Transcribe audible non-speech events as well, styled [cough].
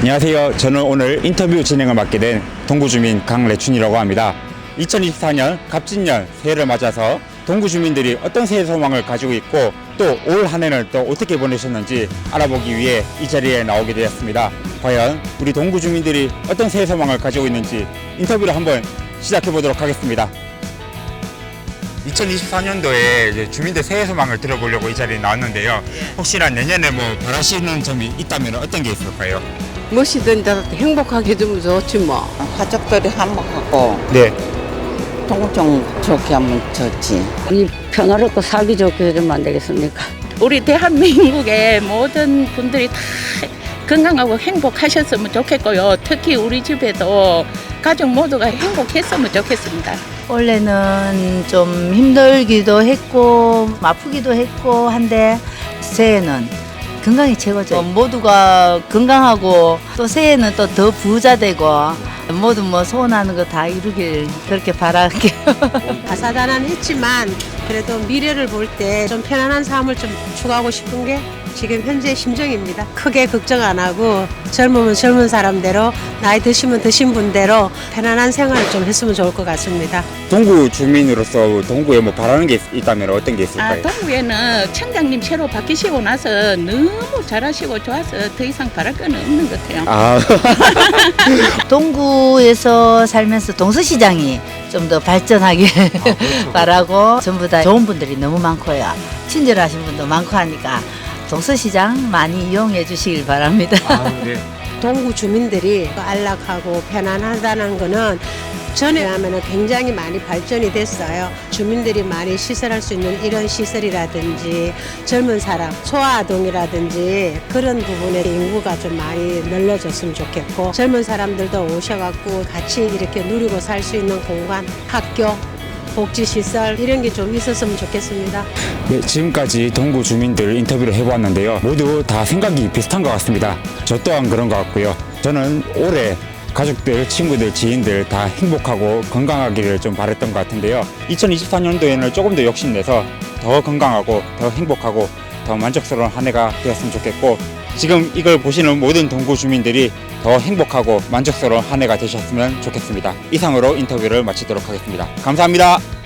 안녕하세요. 저는 오늘 인터뷰 진행을 맡게 된 동구주민 강래춘이라고 합니다. 2024년 갑진년 새해를 맞아서 동구 주민들이 어떤 새해 소망을 가지고 있고 또 올 한 해를 또 어떻게 보내셨는지 알아보기 위해 이 자리에 나오게 되었습니다. 과연 우리 동구 주민들이 어떤 새해 소망을 가지고 있는지 인터뷰를 한번 시작해 보도록 하겠습니다. 2024년도에 이제 주민들 새해 소망을 들어보려고 이 자리에 나왔는데요. 혹시나 내년에 뭐 바라시는 점이 있다면 어떤 게 있을까요? 무엇이든 다 행복하게 해주면 좋지 뭐. 가족들이 한몫하고 네. 통좀 좋게 하면 좋지. 이 평화롭고 살기 좋게 해주면 안 되겠습니까? 우리 대한민국의 모든 분들이 다 건강하고 행복하셨으면 좋겠고요. 특히 우리 집에도 가족 모두가 행복했으면 좋겠습니다. 원래는 좀 힘들기도 했고 아프기도 했고 한데 새해는 건강이 최고죠. 모두가 건강하고 또 새해는 또 더 부자 되고 모두 뭐 소원하는 거 다 이루길 그렇게 바랄게요. [laughs] 다사다난했지만 그래도 미래를 볼 때 좀 편안한 삶을 좀 추구하고 싶은 게 지금 현재 심정입니다. 크게 걱정 안 하고 젊으면 젊은 사람대로 나이 드시면 드신 분대로 편안한 생활을 좀 했으면 좋을 것 같습니다. 동구 주민으로서 동구에 뭐 바라는 게 있- 있다면 어떤 게 아, 있을까요? 동구에는 청장님 새로 바뀌시고 나서 너무 잘하시고 좋아서 더 이상 바랄 건 없는 것 같아요. 아, [laughs] 동구에서 살면서 동서시장이 좀 더 발전하길 [laughs] 바라고 전부 다 좋은 분들이 너무 많고요. 친절하신 분도 많고 하니까 동서시장 많이 이용해 주시길 바랍니다. 아, 네. [laughs] 동구 주민들이 안락하고 편안하다는 거는 전에 하면 굉장히 많이 발전이 됐어요. 주민들이 많이 시설할 수 있는 이런 시설이라든지 젊은 사람, 소아아동이라든지 그런 부분에 인구가 좀 많이 늘려졌으면 좋겠고 젊은 사람들도 오셔갖고 같이 이렇게 누리고 살 수 있는 공간, 학교, 복지시설 이런 게 좀 있었으면 좋겠습니다. 네, 지금까지 동구 주민들 인터뷰를 해보았는데요. 모두 다 생각이 비슷한 것 같습니다. 저 또한 그런 것 같고요. 저는 올해 가족들, 친구들, 지인들 다 행복하고 건강하기를 좀 바랬던 것 같은데요. 2024년도에는 조금 더 욕심내서 더 건강하고 더 행복하고 더 만족스러운 한 해가 되었으면 좋겠고 지금 이걸 보시는 모든 동구 주민들이 더 행복하고 만족스러운 한 해가 되셨으면 좋겠습니다. 이상으로 인터뷰를 마치도록 하겠습니다. 감사합니다.